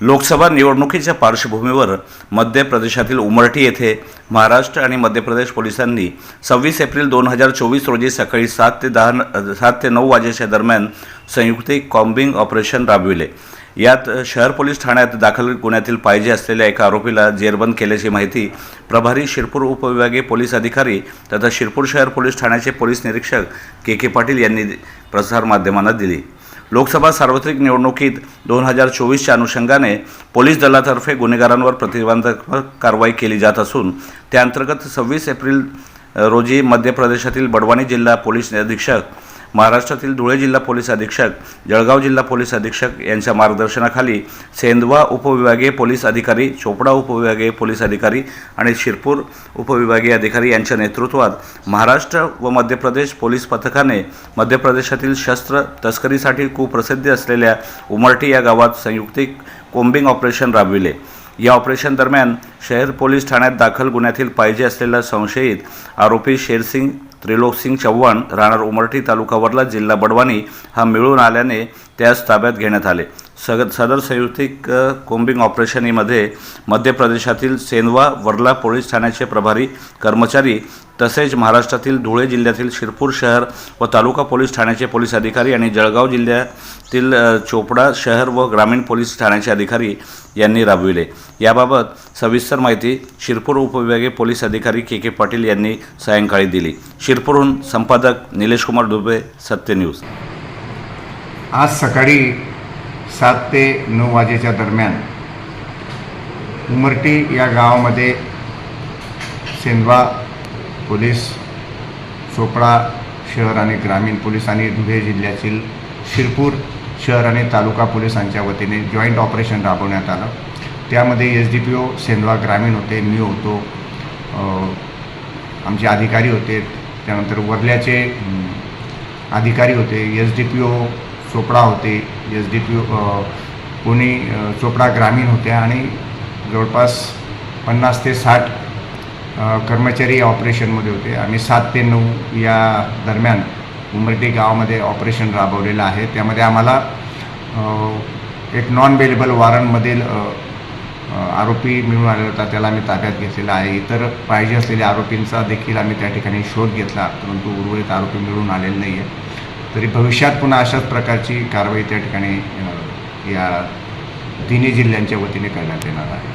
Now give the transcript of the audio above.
लोकसभा निवडणुकीच्या पार्श्वभूमीवर मध्य प्रदेशातील उमरठी येथे महाराष्ट्र आणि मध्य प्रदेश पोलिसांनी सव्वीस एप्रिल दोन हजार चोवीस रोजी सकाळी सात ते दहा सात ते नऊ वाजेच्या दरम्यान संयुक्तिक कॉम्बिंग ऑपरेशन राबविले. यात शहर पोलीस ठाण्यात दाखल गुन्ह्यातील पाहिजे असलेल्या एका आरोपीला जेरबंद केल्याची माहिती प्रभारी शिरपूर उपविभागीय पोलीस अधिकारी तथा शिरपूर शहर पोलीस ठाण्याचे पोलीस निरीक्षक के के पाटील यांनी प्रसारमाध्यमांना दिली. लोकसभा सार्वत्रिक निवडणुकीत दोन हजार चोवीसच्या अनुषंगाने पोलीस दलातर्फे गुन्हेगारांवर प्रतिबंधात्मक कारवाई केली जात असून त्याअंतर्गत सव्वीस एप्रिल रोजी मध्य प्रदेशातील बडवानी जिल्हा पोलीस अधीक्षक महाराष्ट्रातील धुळे जिल्हा पोलीस अधीक्षक जळगाव जिल्हा पोलीस अधीक्षक यांच्या मार्गदर्शनाखाली सेंदवा उपविभागीय पोलीस अधिकारी चोपडा उपविभागीय पोलीस अधिकारी आणि शिरपूर उपविभागीय अधिकारी यांच्या नेतृत्वात महाराष्ट्र व मध्य प्रदेश पोलीस पथकाने मध्य प्रदेशातील शस्त्र तस्करीसाठी कुप्रसिद्धी असलेल्या उमरटी या गावात संयुक्तिक कोम्बिंग ऑपरेशन राबविले. या ऑपरेशन दरम्यान शहर पोलीस ठाण्यात दाखल गुन्ह्यातील पाहिजे असलेला संशयित आरोपी शेरसिंग त्रिलोकसिंग चव्हाण राहणार उमरठी तालुका वरला जिल्हा बडवानी हा मिळून आल्याने त्यास ताब्यात घेण्यात आले. सग सदर संयुक्तिक कोंबिंग कोम्बिंग ऑपरेशनीमध्ये मध्य प्रदेशातील सेनवा वर्ला पोलीस ठाण्याचे प्रभारी कर्मचारी तसेच महाराष्ट्रातील धुळे जिल्ह्यातील शिरपूर शहर व तालुका पोलीस ठाण्याचे पोलीस अधिकारी आणि जळगाव जिल्ह्यातील चोपडा शहर व ग्रामीण पोलीस ठाण्याचे अधिकारी यांनी राबविले. याबाबत सविस्तर माहिती शिरपूर उपविभागीय पोलीस अधिकारी के के पाटील यांनी सायंकाळी दिली. शिरपूरहून संपादक निलेशकुमार दुबे सत्य न्यूज. आज सकाळी सात ते नऊ वाजेच्या दरम्यान उमरटी या गावामध्ये सेंदवा पोलीस चोपडा शहर आणि ग्रामीण पोलीस आणि धुळे जिल्ह्यातील शिरपूर शहर आणि तालुका पोलिसांच्या वतीने जॉईंट ऑपरेशन राबवण्यात आलं. त्यामध्ये S D P O Sendhwa ग्रामीण होते मी होतो आमचे अधिकारी होते त्यानंतर वर्ल्याचे अधिकारी होते S D P O Chopda होते S D P Pune Chopda ग्रामीण होत्या आणि जवळपास पन्नास ते साठ कर्मचारी या ऑपरेशनमध्ये होते. आम्ही सात ते नऊ या दरम्यान उमरटी गावामध्ये ऑपरेशन राबवलेलं आहे. त्यामध्ये आम्हाला एक नॉन बेलेबल वॉरंटमधील आरोपी मिळून आलेला होता. त्याला आम्ही ताब्यात घेतलेला आहे. इतर पाहिजे असलेल्या आरोपींचा देखील आम्ही त्या ठिकाणी शोध घेतला परंतु उर्वरित आरोपी मिळून आलेले नाही आहे तरी भविष्यात पुन्हा अशाच प्रकारची कारवाई त्या ठिकाणी या तिन्ही जिल्ह्यांच्या वतीने करण्यात येणार आहे.